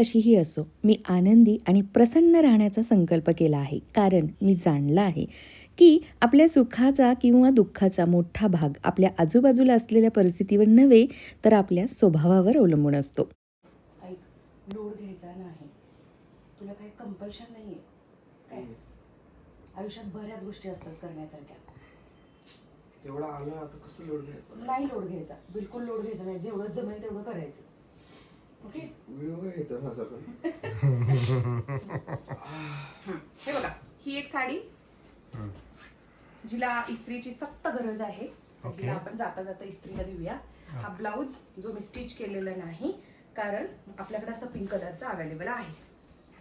कशीही असो मी आनंदी आणि प्रसन्न राहण्याचा संकल्प केला आहे. कारण मी जाणलं आहे की आपल्या सुखाचा किंवा दुःखाचा मोठा भाग आपल्या आजूबाजूला असलेल्या परिस्थितीवर नव्हे तर आपल्या स्वभावावर अवलंबून असतो. ऐक लोड घ्यायचा नाही. तुला काही कंपल्शन नाही आहे काय? आयुष्यात बऱ्याच गोष्टी असतात करण्यासारख्या. तेवढा आलं आता कसं लोड घ्यायचं? नाही लोड घ्यायचा. बिलकुल लोड घ्यायचा नाही. जेवढं जमेल तेवढं करायचं. ओके व्हिडिओ येतो माझा पण हे बघा ही एक साडी. जिला इस्त्रीची सक्त गरज आहे. Okay. हिला आपण जाता जाता इस्त्रीला देऊया. हा ब्लाऊज जो मी स्टिच केलेला नाही कारण आपल्याकडे असं पिंक कलरचा अवेलेबल आहे.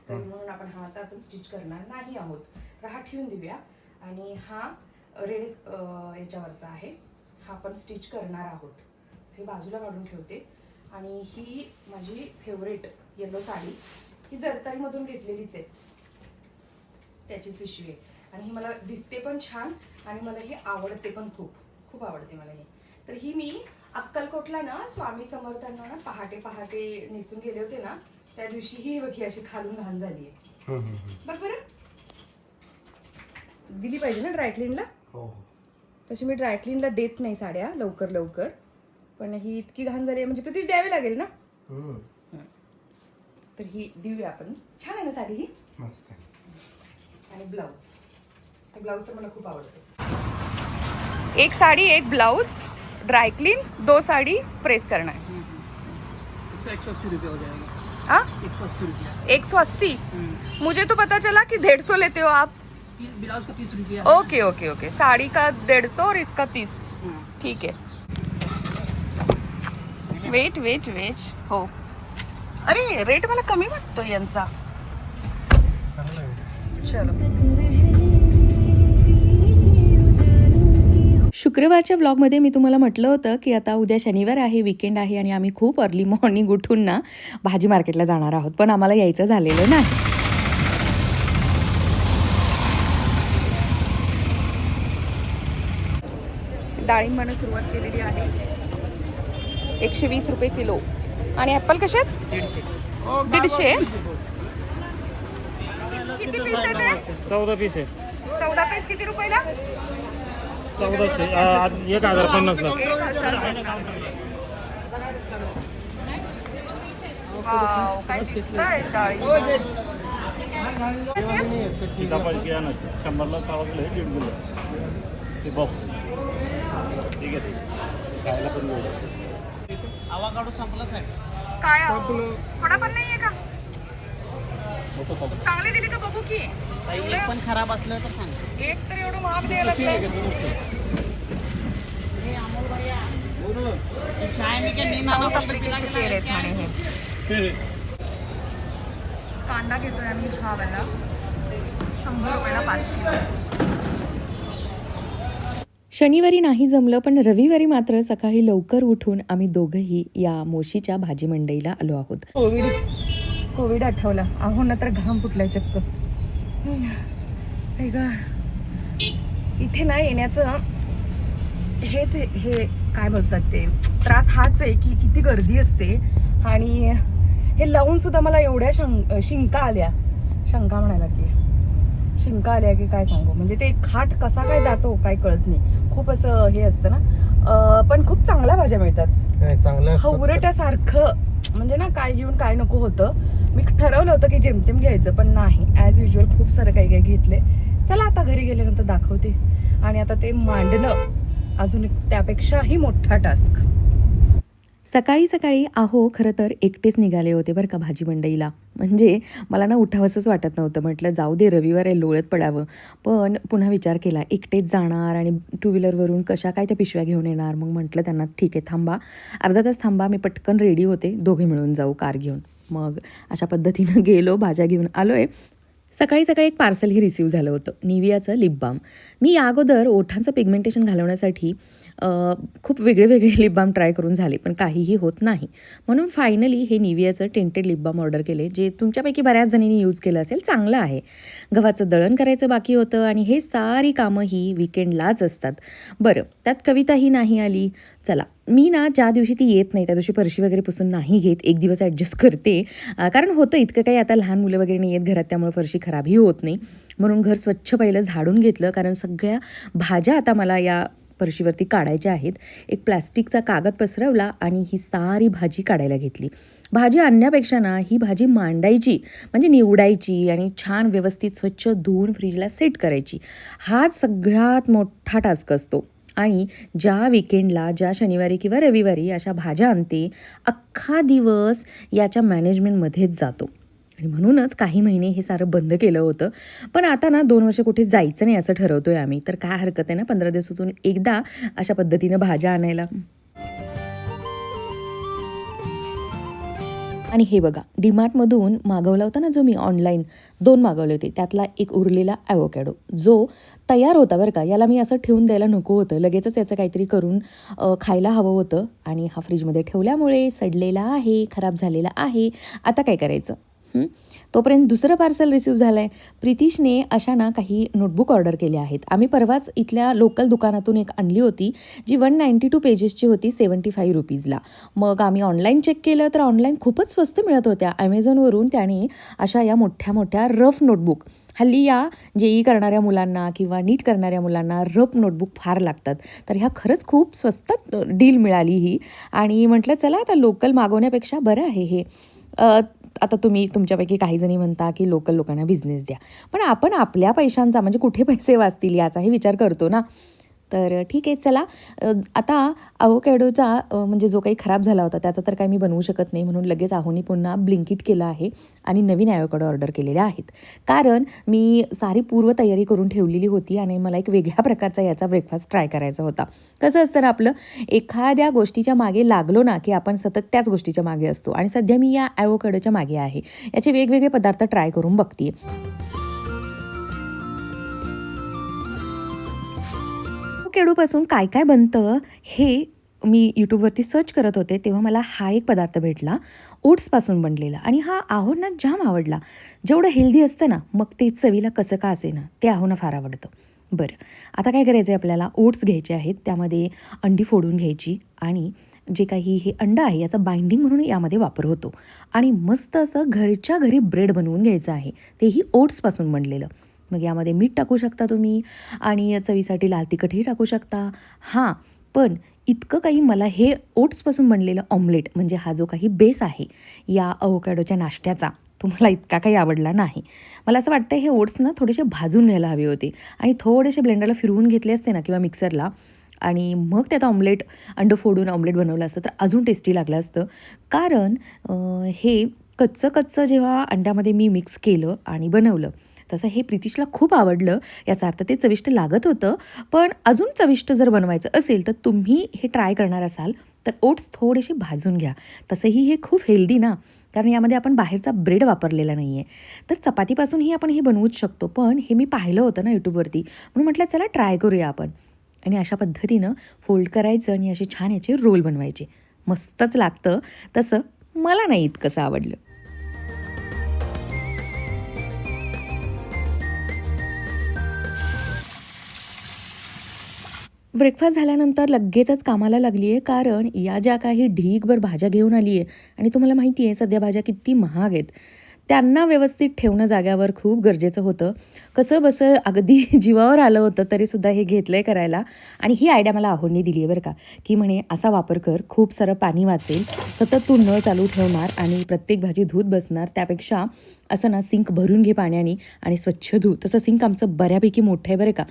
तर म्हणून आपण हा आता आपण स्टिच करणार नाही आहोत. तर हा ठेवून देऊया. आणि हा रेड याच्यावरचा आहे. हा आपण स्टिच करणार आहोत. हे बाजूला काढून ठेवते. आणि ही माझी फेवरेट येलो साडी. ही जरतारीमधून घेतलेलीच आहे. त्याचीच पिशवी आहे. आणि ही मला दिसते पण छान आणि मला ही आवडते पण खूप. खूप आवडते मला ही. तर ही मी अक्कलकोटला ना स्वामी समर्थांना ना पहाटे पहाटे नेसून गेले होते ना त्या दिवशी ही बघी अशी खालून घाण झाली आहे. बघ बरं. दिली पाहिजे ना ड्रायक्लीनला हो तशी मी ड्रायक्लीनला देत नाही साड्या लवकर लवकर. पण ही इतकी घाण झाली आहे. म्हणजे प्रतीच द्यावी लागेल ना? तर ही देऊया आपण. छान आहे ना साडी ही? मस्त आणि ब्लाऊज. हे ब्लाऊज तर मला खूप आवडते. एक साड़ी एक ब्लाउज ड्राई क्लीन दो साड़ी प्रेस करना है एक सौ अस्सी हो हाँ मुझे तो पता चला कि डेढ़ सौ लेते हो आप. तीस ब्लाउज का तीस रुपया ओके ओके ओके. साड़ी का डेढ़ सौ और इसका तीस. हाँ। ठीक है. वेट वेट वेट हो. अरे रेट मला कमी वाटतो यांचा. चलो. शुक्रवारच्या व्लॉगमध्ये मी तुम्हाला म्हटलं होतं की आता उद्या शनिवार आहे विकेंड आहे आणि आम्ही खूप अर्ली मॉर्निंग उठून ना भाजी मार्केटला जाणार आहोत. पण आम्हाला यायचं झालेलं नाही. डाळिंबानं सुरुवात केलेली आहे. एकशे वीस रुपये किलो. आणि ॲपल कसे आहेत दीडशे? किती पीस चौदा पीस आहे चौदा पीस किती रुपयाला? चौदाशे एक हजार पन्नासला. काय दिसतंय ना शंभरला दीड किलो ते बॉक्स ठीक आहे. खायला पण मिळेल. आवाकाडो संपला साहेब. काय अहो? थोडा पण नाहीये का? चांगली दिली का बघू की? एक पण खराब असलं तर सांग. एक तर एवढं महाग द्यायला लागलंय. चाय में क्या नींद साऊथ आना पड़ता आफ्रिकेचे तेल आहेत म्हणे हे. कांदा घेतोय आम्ही हा वाला. शंभर रुपयाला पाच किलो. शनिवारी नाही जमलं पण रविवारी मात्र सकाळी लवकर उठून आम्ही दोघंही या मोशीच्या भाजी मंडईला आलो आहोत. कोविड कोविड आठवला. आहो ना तर घाम फुटलाय चक्क. हे इथे ना येण्याचं हेच आहे- हे काय बोलतात ते? त्रास हाच आहे की किती गर्दी असते. आणि हे लावून सुद्धा मला एवढ्या शं शिंका आल्या. शंका म्हणायला की शिंका आल्या की काय सांगू? म्हणजे ते खाट कसा काय जातो काय कळत नाही. खूप असं हे असतं ना. पण खूप चांगल्या भाज्या मिळतात. असतं. हवरट्यासारखं म्हणजे ना काय घेऊन काय नको होतं. मी ठरवलं होतं की जेमतेम घ्यायचं पण नाही. ॲज युजल खूप सारं काही काही घेतले. चला आता घरी गेल्यानंतर दाखवते. आणि आता ते मांडणं अजून त्यापेक्षाही मोठा टास्क सकाळी सकाळी आहो खरं तर एकटेच निघाले होते बरं का भाजी मंडईला म्हणजे मला ना उठावंसंच वाटत नव्हतं. म्हटलं जाऊ दे रविवार आहे लोळत पडावं. पण पुन्हा विचार केला एकटेच जाणार आणि टू व्हीलरवरून कशा काय त्या पिशव्या घेऊन येणार? मग म्हटलं त्यांना ठीक आहे थांबा. अर्धा तास थांबा मी पटकन रेडी होते. दोघे मिळून जाऊ कार घेऊन. मग अशा पद्धतीनं गेलो भाज्या घेऊन आलो आहे सकाळी सकाळी एक पार्सलही रिसीव झालं होतं. निवियाचं लिप बाम मी या अगोदर ओठांचं पिगमेंटेशन घालवण्यासाठी खूप वेगळे वेगळे लिप बाम ट्राय करून झाले पण काहीही होत नाही. म्हणून फायनली हे निवियाचं टेंटेड लिप बाम ऑर्डर केले जे तुमच्यापैकी बऱ्याच जणींनी यूज केलं असेल चांगलं आहे. गव्हाचं दळण करायचं बाकी होतं आणि हे सारी कामं ही विकेंडलाच असतात. बरं त्यात कविताही नाही आली. चला मी ना ज्या दिवशी ती येत नाही त्या दिवशी फरशी वगैरे पुसून नाही घेत एक दिवस ॲडजस्ट करते. कारण होतं इतकं काही आता लहान मुलं वगैरे नाही येत घरात त्यामुळे फरशी खराबही होत नाही. म्हणून घर स्वच्छ पहिलं झाडून घेतलं कारण सगळ्या भाज्या आता मला या फरशीवरती काढायच्या आहेत. एक प्लॅस्टिकचा कागद पसरवला आणि ही सारी भाजी काढायला घेतली. भाजी आणण्यापेक्षा ना ही भाजी मांडायची म्हणजे निवडायची आणि छान व्यवस्थित स्वच्छ धुवून फ्रीजला सेट करायची. हाच सगळ्यात मोठा टास्क असतो. आणि ज्या विकेंडला ज्या शनिवारी किंवा रविवारी अशा भाज्या आणते अख्खा दिवस याच्या मॅनेजमेंटमध्येच जातो. आणि म्हणूनच काही महिने हे सारं बंद केलं होतं. पण आता ना दोन वर्ष कुठे जायचं नाही असं ठरवतोय आम्ही. तर काय हरकत आहे ना पंधरा दिवसातून एकदा अशा पद्धतीनं भाज्या आणायला. आणि हे बघा डीमार्टमधून मागवला होता ना जो मी ऑनलाईन दोन मागवले होते. त्यातला एक उरलेला ॲवोकॅडो जो तयार होता बरं का. याला मी असं ठेवून द्यायला नको होतं. लगेचच याचं काहीतरी करून खायला हवं होतं. आणि हा फ्रीजमध्ये ठेवल्यामुळे सडलेला आहे खराब झालेला आहे. आता काय करायचं? तोपर्यंत दुसरं पार्सल रिसीव झालं आहे प्रितीशने अशा ना काही नोटबुक ऑर्डर केले आहेत. आम्ही परवाच इथल्या लोकल दुकानातून एक आणली होती जी वन नाईंटी टू पेजेसची होती सेवन्टी फाईव्ह रुपीजला मग आम्ही ऑनलाईन चेक केलं तर ऑनलाईन खूपच स्वस्त मिळत होत्या. ॲमेझॉनवरून त्याने अशा या मोठ्या मोठ्या रफ नोटबुक हल्ली या जेई करणाऱ्या मुलांना किंवा नीट करणाऱ्या मुलांना रफ नोटबुक फार लागतात. तर ह्या खरंच खूप स्वस्तात डील मिळाली ही. आणि म्हटलं चला आता लोकल मागवण्यापेक्षा बरं आहे हे. आता तुम्ही तुमच्यापैकी काही जणी म्हणता की लोकल लोकांना बिझनेस द्या. पण आपण आपल्या पैशांचा म्हणजे कुठे पैसे वाचतील याचाही विचार करतो ना. तर ठीक आहे चला. आता अवोकॅडोचा म्हणजे जो काही खराब झाला होता त्याचा तर काही मी बनवू शकत नाही म्हणून लगेच आहोनी पुन्हा ब्लिंकिट केलं आहे आणि नवीन ॲवोकॅडो ऑर्डर केलेले आहेत. कारण मी सारी पूर्वतयारी करून ठेवलेली होती आणि मला एक वेगळ्या प्रकारचा याचा ब्रेकफास्ट ट्राय करायचा होता. कसं असतं ना आपलं एखाद्या गोष्टीच्या मागे लागलो ना की आपण सतत त्याच गोष्टीच्या मागे असतो. आणि सध्या मी या ॲवोकॅडोच्या मागे आहे. याचे वेगवेगळे पदार्थ ट्राय करून बघते खेडूपासून काय काय बनतं हे मी यूट्यूबवरती सर्च करत होते तेव्हा मला हा एक पदार्थ भेटला ओट्सपासून बनलेला. आणि हा आहोंना जाम आवडला. जेवढं हेल्दी असतं ना मग ते चवीला कसं का असे ना ते आहोंना फार आवडतं. बरं आता काय करायचं आहे आपल्याला? ओट्स घ्यायचे आहेत त्यामध्ये अंडी फोडून घ्यायची आणि जे काही हे अंडा आहे याचा बाइंडिंग म्हणून यामध्ये वापर होतो. आणि मस्त असं घरच्या घरी ब्रेड बनवून घ्यायचं आहे तेही ओट्सपासून बनलेलं. मग यामध्ये मीठ टाकू शकता तुम्ही आणि चवीसाठी लाल तिखटही टाकू शकता. हां पण इतकं काही मला हे ओट्सपासून बनलेलं ऑमलेट म्हणजे हा जो काही बेस आहे या अवोकॅडोच्या नाश्त्याचा तुम्हाला इतका काही आवडला नाही. मला असं वाटतं हे ओट्स ना थोडेसे भाजून घ्यायला हवे होते आणि थोडेसे ब्लेंडरला फिरवून घेतले असते ना किंवा मिक्सरला आणि मग त्यात ऑमलेट अंड फोडून ऑमलेट बनवलं असतं तर अजून टेस्टी लागलं असतं. कारण हे कच्चं कच्चं जेव्हा अंड्यामध्ये मी मिक्स केलं आणि बनवलं तसं हे प्रितिशला खूप आवडलं. याचा अर्थ ते चविष्ट लागत होतं. पण अजून चविष्ट जर बनवायचं असेल तर तुम्ही हे ट्राय करणार असाल तर ओट्स थोडेसे भाजून घ्या. तसंही हे खूप हेल्दी ना. कारण यामध्ये आपण बाहेरचा ब्रेड वापरलेला नाही आहे तर चपातीपासूनही आपण हे बनवूच शकतो. पण हे मी पाहिलं होतं ना यूट्यूबवरती म्हणून म्हटलं चला ट्राय करूया आपण. आणि अशा पद्धतीनं फोल्ड करायचं आणि असे छान याचे रोल बनवायचे. मस्तच लागतं. तसं मला नाही इतकंसं आवडलं. ब्रेकफास्ट झाल्यानंतर लगेचच कामाला लागली आहे कारण या ज्या काही ढीगभर भाज्या घेऊन आली आहे आणि तुम्हाला माहिती आहे सध्या भाज्या किती महाग आहेत. त्यांना व्यवस्थित ठेवणं जाग्यावर खूप गरजेचं होतं. कसं बसं अगदी जीवावर आलं होतं तरीसुद्धा हे घेतलं आहे करायला. आणि ही आयडिया मला आहोंनी दिली आहे बरं का. की म्हणे असा वापर कर खूप सारं पाणी वाचेल सतत तू नळ चालू ठेवणार आणि प्रत्येक भाजी धूत बसणार त्यापेक्षा असं ना सिंक भरून घे पाण्याने आणि स्वच्छ धू. तसं सिंक आमचं बऱ्यापैकी मोठं आहे बरं का.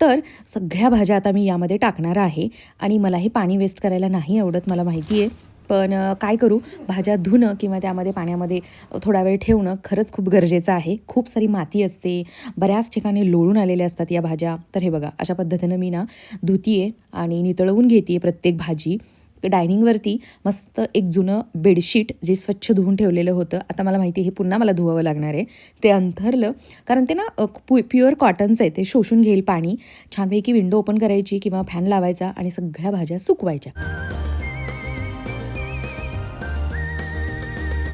तर सगळ्या भाज्या आता मी यामध्ये टाकणार आहे आणि मला हे पाणी वेस्ट करायला नाही आवडत मला माहिती आहे पण काय करू? भाज्या धुणं किंवा त्यामध्ये पाण्यामध्ये थोडा वेळ ठेवणं खरंच खूप गरजेचं आहे. खूप सारी माती असते. बऱ्याच ठिकाणी लोळून आलेल्या असतात या भाज्या. तर हे बघा अशा पद्धतीनं मी ना धुतीये आणि नितळवून घेते प्रत्येक भाजी. डायनिंगवरती मस्त एक जुनं बेडशीट जे स्वच्छ धुवून ठेवलेलं होतं. आता मला माहिती आहे हे पुन्हा मला धुवावं लागणार आहे. ते अंथरलं. कारण ते ना पु प्युअर कॉटनचं आहे. ते शोषून घेईल पाणी. छानपैकी विंडो ओपन करायची किंवा फॅन लावायचा आणि सगळ्या भाज्या सुकवायच्या.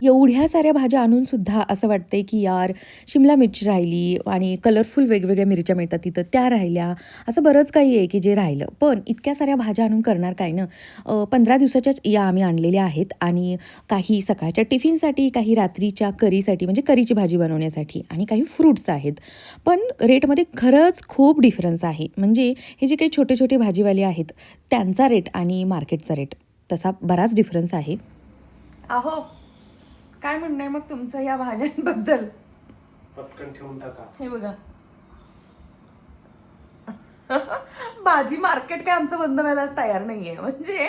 एवढ्या साऱ्या भाज्या आणून सुद्धा असं वाटतंय की यार शिमला मिरची राहिली आणि कलरफुल वेगवेगळ्या मिरच्या मिळतात तिथं त्या राहिल्या. असं बरंच काही आहे की जे राहिलं. पण इतक्या साऱ्या भाज्या आणून करणार काय ना? पंधरा दिवसाच्याच या आम्ही आणलेल्या आहेत आणि काही सकाळच्या टिफिनसाठी काही रात्रीच्या करीसाठी म्हणजे करीची भाजी बनवण्यासाठी आणि काही फ्रूट्स आहेत. पण रेटमध्ये खरंच खूप डिफरन्स आहे. म्हणजे हे जे काही छोटे छोटे भाजीवाले आहेत त्यांचा रेट आणि मार्केटचा रेट तसा बराच डिफरन्स आहे. अहो काय म्हणणं आहे मग तुमचं या भाज्यांबद्दल? पटकन ठेवून टाका. हे बघा. भाजी मार्केट काय आमचं बंद व्हायलाच तयार नाहीये. म्हणजे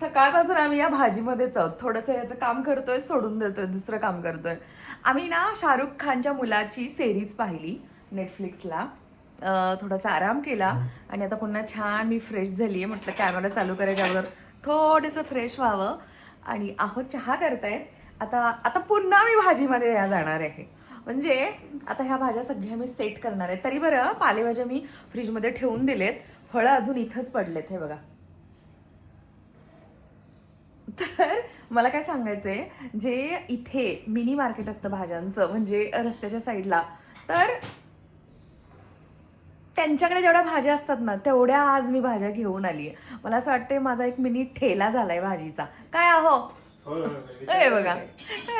सकाळपासून आम्ही या भाजीमध्येच आहोत. थोडंसं याचं काम करतोय सोडून देतोय दुसरं काम करतोय. आम्ही ना शाहरुख खानच्या मुलाची सेरीज पाहिली नेटफ्लिक्सला थोडासा आराम केला आणि आता पुन्हा छान मी फ्रेश झाली आहे म्हटलं कॅमेरा चालू करायच्या अगोदर थोडंसं फ्रेश व्हावं. आणि आहो चहा करतायत. आता आता पुन्हा मी भाजीमध्ये या जाणार आहे. म्हणजे आता ह्या भाज्या सगळ्या मी सेट करणार आहे. तरी बरं पालेभाज्या मी फ्रीजमध्ये ठेवून दिलेत. फळं अजून इथंच पडलेत हे बघा. तर मला काय सांगायचंय जे इथे मिनी मार्केट असतं भाज्यांचं म्हणजे रस्त्याच्या साईडला तर त्यांच्याकडे जेवढ्या भाज्या असतात ना तेवढ्या आज मी भाज्या घेऊन आली आहे मला असं वाटतंय माझा एक मिनी ठेला झालाय भाजीचा. काय आहो? हे बघा.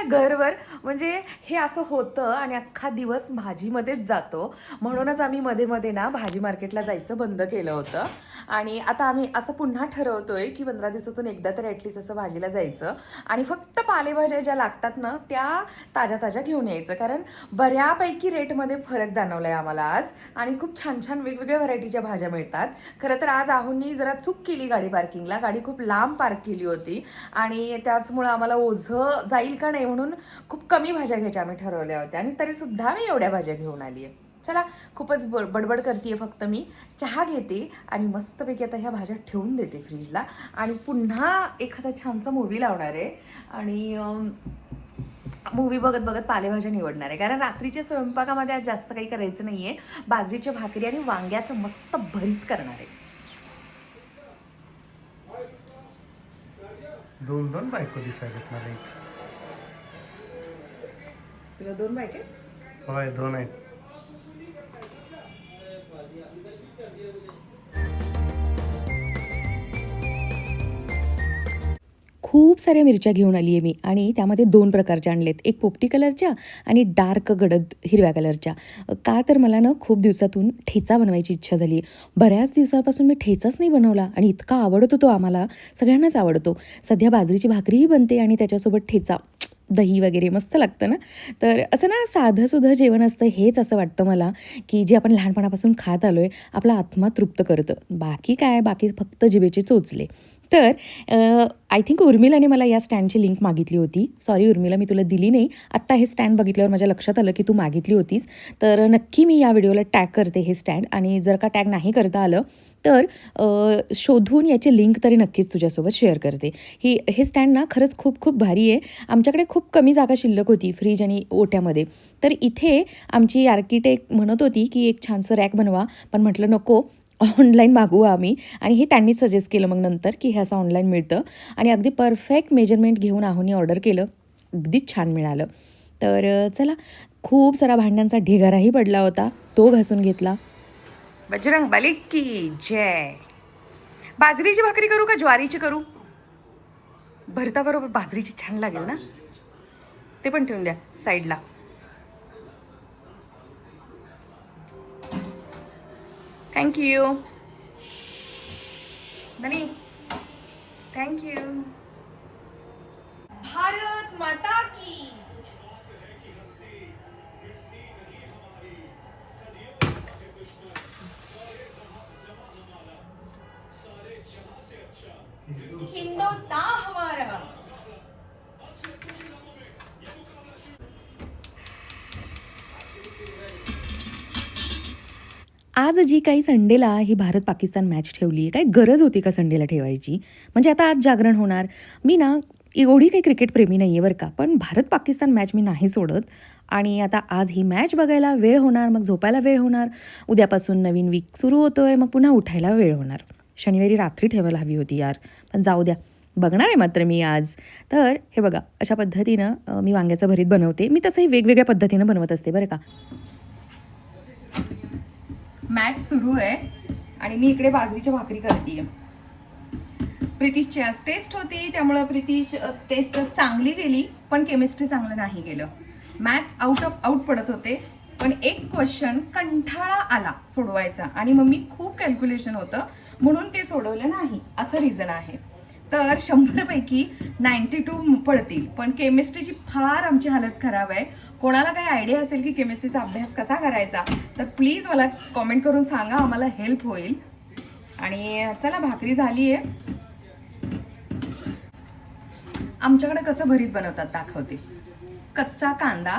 घरभर म्हणजे हे असं होतं आणि अख्खा दिवस भाजीमध्येच जातो. म्हणूनच आम्ही मध्ये मध्ये ना भाजी मार्केटला जायचं बंद केलं होतं. आणि आता आम्ही असं पुन्हा ठरवतोय की पंधरा दिवसातून एकदा तरी ॲटलिस्ट असं भाजीला जायचं. आणि फक्त पालेभाज्या ज्या लागतात ना त्या ताज्या ताज्या घेऊन यायचं. कारण बऱ्यापैकी रेटमध्ये फरक जाणवला आहे आम्हाला आज. आणि खूप छान छान वेगवेगळ्या व्हरायटीच्या भाज्या मिळतात. खरं तर आज आहोंनी जरा चूक केली गाडी पार्किंगला गाडी खूप लांब पार्क केली होती. आणि त्याचमुळं आम्हाला ओझं जाईल का नाही म्हणून खूप कमी भाज्या घ्यायच्या आम्ही ठरवल्या होत्या. आणि तरीसुद्धा मी एवढ्या भाज्या घेऊन आली आहे. चला खूपच ब बडबड करते फक्त मी. चहा घेते आणि मस्तपैकी आता ह्या भाज्या ठेवून देते फ्रीजला. आणि पुन्हा एखादा छानसा मूवी लावणार आहे. आणि मूवी बघत बघत पालेभाज्या निवडणार आहे. कारण रात्रीच्या स्वयंपाकामध्ये आज जास्त काही करायचं नाही आहे बाजरीच्या भाकरी आणि वांग्याचं मस्त भरीत करणार आहे. दोन दोन बायको दिसायला मला इथे तुला दोन बायके होय दोन आहेत. खूप साऱ्या मिरच्या घेऊन आली आहे मी. आणि त्यामध्ये दोन प्रकारच्या आणलेत. एक पोपटी कलरच्या आणि डार्क गडद हिरव्या कलरच्या. का तर मला ना खूप दिवसातून ठेचा बनवायची इच्छा झाली. बऱ्याच दिवसापासून मी ठेचाच नाही बनवला आणि इतका आवडतो तो आम्हाला. सगळ्यांनाच आवडतो. सध्या बाजरीची भाकरीही बनते आणि त्याच्यासोबत ठेचा दही वगैरे मस्त लागतं ना? तर असं ना साधंसुधं जेवण असतं हेच असं वाटतं मला की जे आपण लहानपणापासून खात आलो आहे आपला आत्मा तृप्त करतं. बाकी काय? बाकी फक्त जिभेचे चोचले. तर आय थिंक उर्मिलाने मला या स्टँडची लिंक मागितली होती. सॉरी उर्मिला मी तुला दिली नाही. आत्ता हे स्टँड बघितल्यावर माझ्या लक्षात आलं की तू मागितली होतीस. तर नक्की मी या व्हिडिओला टॅग करते हे स्टँड आणि जर का टॅग नाही करता आलं तर शोधून याची लिंक तरी नक्कीच तुझ्यासोबत शेअर करते. ही हे स्टँड ना खरंच खूप खूप भारी आहे. आमच्याकडे खूप कमी जागा शिल्लक होती फ्रीज आणि ओट्यामध्ये. तर इथे आमची आर्किटेक्ट म्हणत होती की एक छानसं रॅक बनवा. पण म्हटलं नको ऑनलाईन मागवू आम्ही. आणि हे त्यांनीच सजेस्ट केलं मग नंतर की हे असं ऑनलाईन मिळतं. आणि अगदी परफेक्ट मेजरमेंट घेऊन आहोनी ऑर्डर केलं. अगदीच छान मिळालं. तर चला. खूप सारा भांड्यांचा ढिगाराही पडला होता. तो घासून घेतला. बजरंग बली की जय. बाजरीची भाकरी करू का ज्वारीची करू? भरता बरोबर बाजरीची छान लागेल ना? ते पण ठेवून द्या साईडला Thank you. Vinny, thank you. आज जी काही संडेला ही भारत पाकिस्तान मॅच ठेवली आहे काय गरज होती का संडेला ठेवायची? म्हणजे आता आज जागरण होणार. मी ना एवढी काही क्रिकेटप्रेमी नाही आहे बरं का पण भारत पाकिस्तान मॅच मी नाही सोडत. आणि आता आज ही मॅच बघायला वेळ होणार मग झोपायला वेळ होणार. उद्यापासून नवीन वीक सुरू होतो आहे मग पुन्हा उठायला वेळ होणार. शनिवारी रात्री ठेवायला हवी होती यार. पण जाऊ द्या. बघणार आहे मात्र मी आज. तर हे बघा अशा पद्धतीनं मी वांग्याचं भरीत बनवते. मी तसंही वेगवेगळ्या पद्धतीनं बनवत असते बरं का. मॅच सुरू आहे आणि मी इकडे बाजरीच्या भाकरी करते प्रितीशची आज टेस्ट होती त्यामुळं प्रितीश टेस्ट चांगली गेली पण केमिस्ट्री चांगलं नाही गेलं. मॅथ्स आउट ऑफ आउट पडत होते पण एक क्वेश्चन कंठाळा आला सोडवायचा. आणि मग मी खूप कॅल्क्युलेशन होतं म्हणून ते सोडवलं नाही असं रिझन आहे. तर शंभरपैकी नाईन्टी टू पडतील. पण केमिस्ट्रीची फार आमची हालत खराब आहे. कोणाला काही आयडिया असेल की केमिस्ट्रीचा अभ्यास कसा करायचा तर प्लीज मला कॉमेंट करून सांगा आम्हाला हेल्प होईल. आणि चला भाकरी झाली आहे आमच्याकडे कसं भरीत बनवतात दाखवते. कच्चा कांदा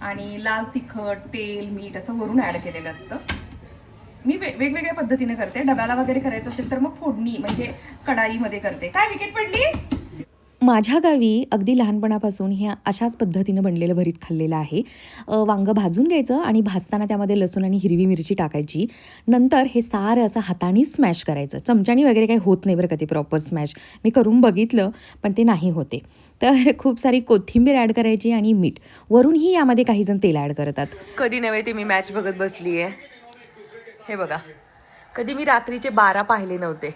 आणि लाल तिखट तेल मीठ असं वरून ॲड केलेलं असतं. मी वेगवेगळ्या पद्धतीने करते. डब्याला वगैरे करायचं असेल तर मग फोडणी म्हणजे कढाईमध्ये करते. काय विकेट पडली? माझ्या गावी अगदी लहानपणापासून ह्या अशाच पद्धतीनं बनलेलं भरीत खाल्लेलं आहे. वांगं भाजून घ्यायचं आणि भाजताना त्यामध्ये लसूण आणि हिरवी मिरची टाकायची. नंतर हे सारं असं हाताने स्मॅश करायचं. चमच्यानी वगैरे काही होत नाही बरं का ते प्रॉपर स्मॅश मी करून बघितलं पण ते नाही होते. तर खूप सारी कोथिंबीर ॲड करायची आणि मीठ. वरूनही यामध्ये काही जण तेल ॲड करतात. कधी नव्हे ते मी मॅच बघत बसली आहे हे बघा. कधी मी रात्रीचे बारा पाहिले नव्हते.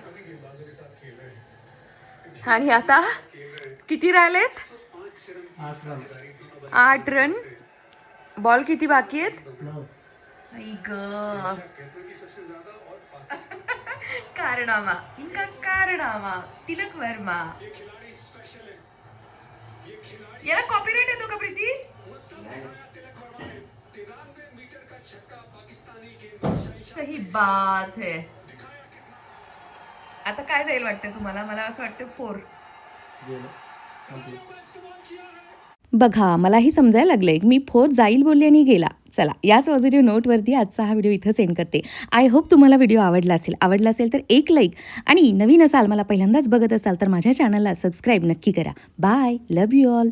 आणि आता किती राहिलेत? आठ रन बॉल किती बाकी आहेत? आई कारणामा इनका कारणामा तिलक वर्मा. याला कॉपीराइट येतो का प्रितीश? सही बात है। आता काय जाईल वाटतं तुम्हाला? मला असं वाटतं फोर बघा मलाही समजायला लागलंय. मी फोर जाईल बोलले आणि गेला. चला याच पॉझिटिव्ह नोटवरती आजचा हा व्हिडिओ इथं सेंड करते. आय होप तुम्हाला व्हिडिओ आवडला असेल. आवडला असेल तर एक लाईक आणि नवीन असाल मला पहिल्यांदाच बघत असाल तर माझ्या चॅनलला सबस्क्राईब नक्की करा. Bye love you all